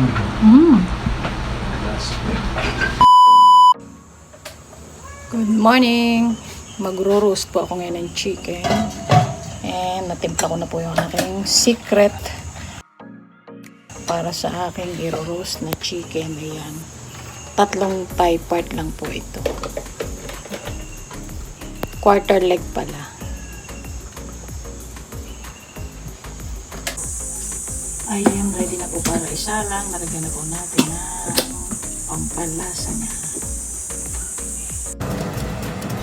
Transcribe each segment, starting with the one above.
Mm. Good morning! Magro-roast po ako ngayon ng chicken. And natimpla ko na po yung aking secret para sa aking i-roast na chicken. Ayan. Tatlong thigh part lang po ito. Quarter leg pala. Ayan, ready na po para isa lang. Nalagyan na po natin ng pampalasa niya.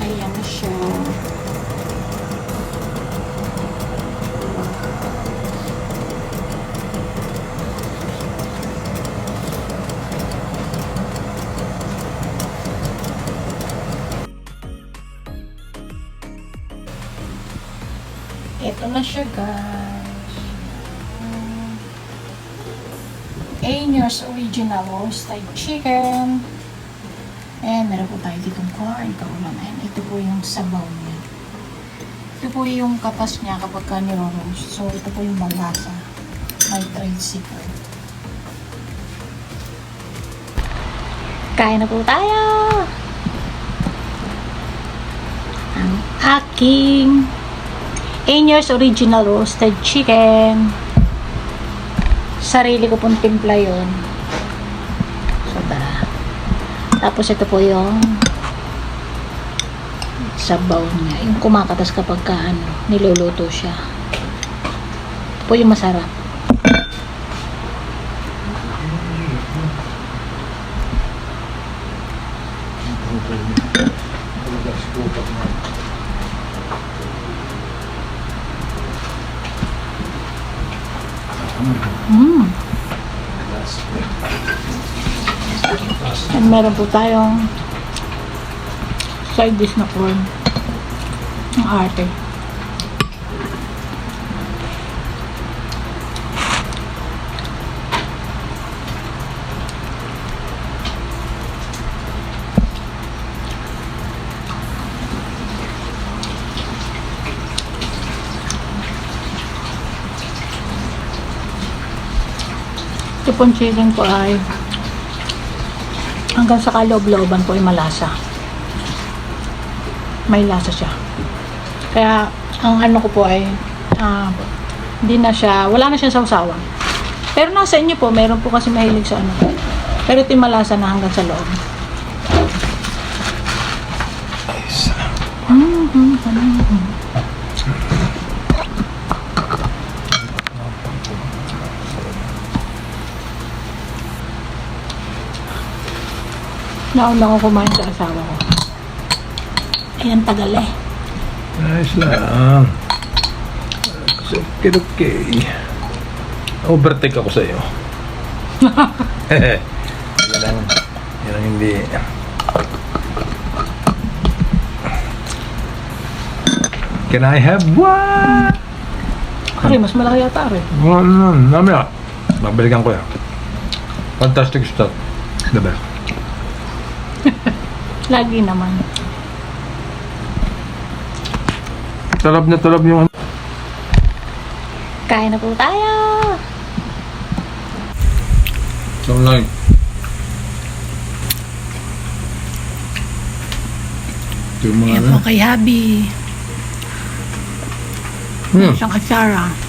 Ayan na siya. Ito na siya, guys. Ainer's Original Roasted Chicken. And meron po tayo ditong corn, kaulam. And ito po yung sabaw niya. Ito po yung katas niya kapag ka niro-roast. So, ito po yung malasa. May trade secret. Kain na po tayo! Ang aking Ainer's Original Roasted Chicken. Sarili ko pong timpla yun. So, tara. Tapos ito po yung sabaw niya. Yung kumakatas kapag ka, ano, niluluto siya. Ito po yung masarap. Mm. And meron po tayong side dish na corn. Ang arte. Pong chicken ko ay hanggang sa kaloob-looban po ay malasa. May lasa siya. Kaya, ang ano ko po ay, ah, hindi na siya, wala na siyang sausawan. Pero nasa inyo po, meron po kasi mahilig sa ano. Pero ito malasa na hanggang sa loob. Mm-hmm. Nauna ko kumain sa asawa ko. Ayan, tagal eh. Ayos lang. So, okay, okay. Overtake ako sa'yo. yan ang, yan ang hindi. Can I have one? Ari, mas malaki yata rin. Ano, ano, namaya. Babalikan ko yan. Fantastic stuff. The best. Lagi naman. Talab na talab yung Kain na po tayo! So like, ito yung mga ano. po kay Habi. Hmm. Isang katsara.